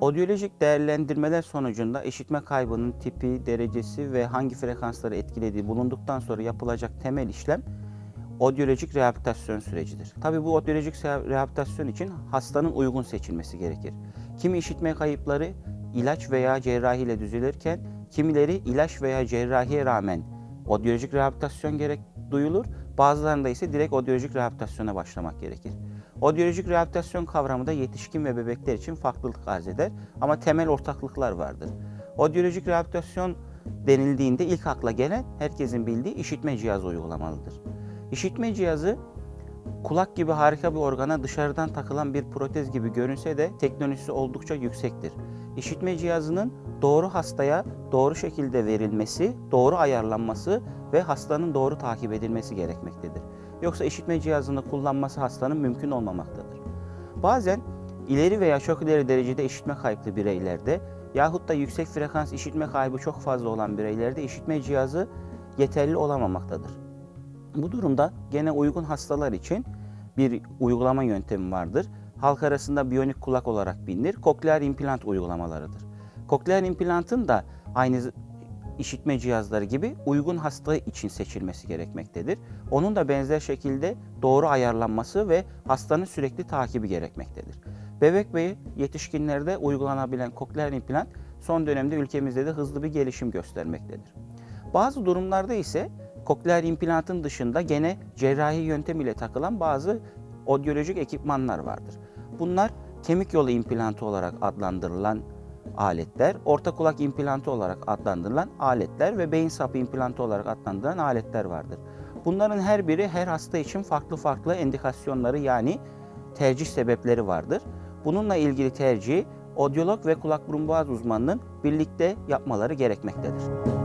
Odyolojik değerlendirmeler sonucunda işitme kaybının tipi, derecesi ve hangi frekansları etkilediği bulunduktan sonra yapılacak temel işlem odyolojik rehabilitasyon sürecidir. Tabii bu odyolojik rehabilitasyon için hastanın uygun seçilmesi gerekir. Kimi işitme kayıpları ilaç veya cerrahi ile düzelirken kimileri ilaç veya cerrahiye rağmen odyolojik rehabilitasyon gerek duyulur. Bazılarında ise direkt odyolojik rehabilitasyona başlamak gerekir. Odyolojik rehabilitasyon kavramı da yetişkin ve bebekler için farklılık arz eder ama temel ortaklıklar vardır. Odyolojik rehabilitasyon denildiğinde ilk akla gelen herkesin bildiği işitme cihazı uygulamalıdır. İşitme cihazı kulak gibi harika bir organa dışarıdan takılan bir protez gibi görünse de teknolojisi oldukça yüksektir. İşitme cihazının doğru hastaya doğru şekilde verilmesi, doğru ayarlanması ve hastanın doğru takip edilmesi gerekmektedir. Yoksa işitme cihazını kullanması hastanın mümkün olmamaktadır. Bazen ileri veya çok ileri derecede işitme kayıplı bireylerde yahut da yüksek frekans işitme kaybı çok fazla olan bireylerde işitme cihazı yeterli olamamaktadır. Bu durumda gene uygun hastalar için bir uygulama yöntemi vardır. Halk arasında biyonik kulak olarak bilinir. Kokleer implant uygulamalarıdır. Kokleer implantın da aynı işitme cihazları gibi uygun hasta için seçilmesi gerekmektedir. Onun da benzer şekilde doğru ayarlanması ve hastanın sürekli takibi gerekmektedir. Bebek ve yetişkinlerde uygulanabilen kokleer implant son dönemde ülkemizde de hızlı bir gelişim göstermektedir. Bazı durumlarda ise kokleer implantın dışında gene cerrahi yöntem ile takılan bazı odyolojik ekipmanlar vardır. Bunlar kemik yolu implantı olarak adlandırılan aletler, orta kulak implantı olarak adlandırılan aletler ve beyin sapı implantı olarak adlandırılan aletler vardır. Bunların her biri her hasta için farklı farklı endikasyonları yani tercih sebepleri vardır. Bununla ilgili tercihi odyolog ve kulak burun boğaz uzmanının birlikte yapmaları gerekmektedir.